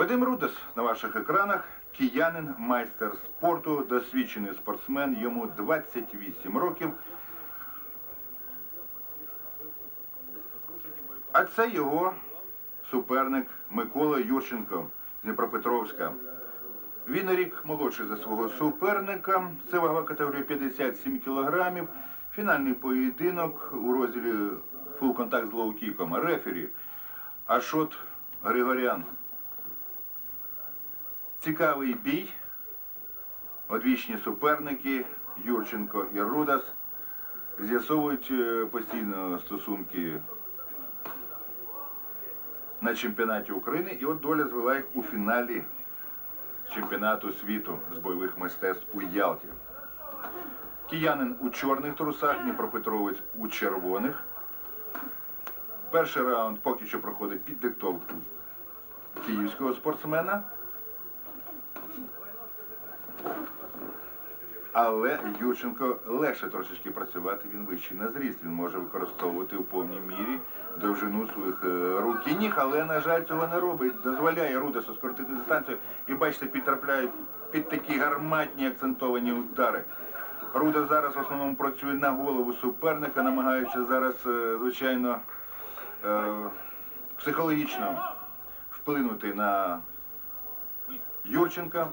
Вадим Рудес на ваших екранах. Киянин, майстер спорту, досвідчений спортсмен, йому 28 років. А це його суперник Микола Юрченко з Дніпропетровська. Він рік молодший за свого суперника. Це вагова категорія 57 кілограмів. Фінальний поєдинок у розділі фул контакт з лоу-кіком. Рефері Ашот Григорян. Цікавий бій. Одвічні суперники Юрченко і Рудас з'ясовують е, постійно стосунки на чемпіонаті України. І от доля звела їх у фіналі чемпіонату світу з бойових мистецтв у Ялті. Киянин у чорних трусах, Дніпропетровець у червоних. Перший раунд поки що проходить під диктовку київського спортсмена. Але Юрченко легше трошечки працювати, він вищий на зріст. Він може використовувати у повній мірі довжину своїх е, рук і ніг, але, на жаль, цього не робить. Дозволяє Рудесу скоротити дистанцію і, бачите, підтрапляють під такі гарматні акцентовані удари. Руда зараз в основному працює на голову суперника, намагається зараз, е, звичайно, е, психологічно вплинути на Юрченка.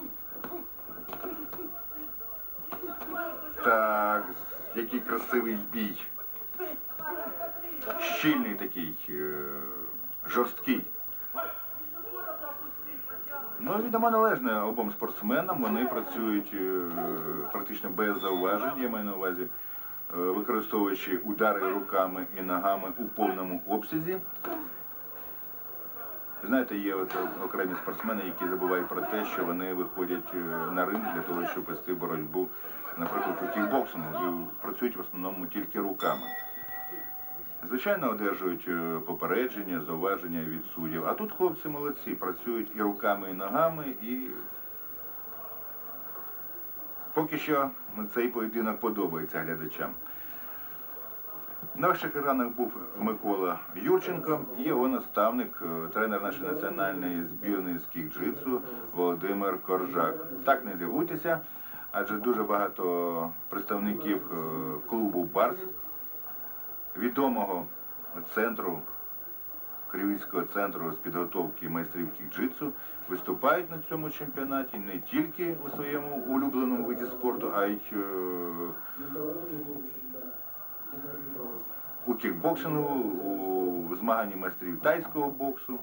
Так, який красивий бій. Щільний такий, е, жорсткий. Ну, відомо належне обом спортсменам. Вони працюють е, практично без зауважень, я маю на увазі, е, використовуючи удари руками і ногами у повному обсязі. Знаєте, є от окремі спортсмени, які забувають про те, що вони виходять е, на ринг для того, щоб вести боротьбу, наприклад, у кікбоксингу, і працюють в основному тільки руками. Звичайно, одержують е, попередження, зауваження від суддів. А тут хлопці молодці, працюють і руками, і ногами, і поки що цей поєдинок подобається глядачам. На ваших екранах був Микола Юрченко і його наставник, е, тренер нашої національної збірної з кік-джитсу Володимир Коржак. Так не дивуйтеся, адже дуже багато представників е, клубу Барс, відомого центру, Кривицького центру з підготовки майстрів кік-джитсу, виступають на цьому чемпіонаті не тільки у своєму улюбленому виді спорту, а й е, у кікбоксингу, у змаганні майстрів тайського боксу.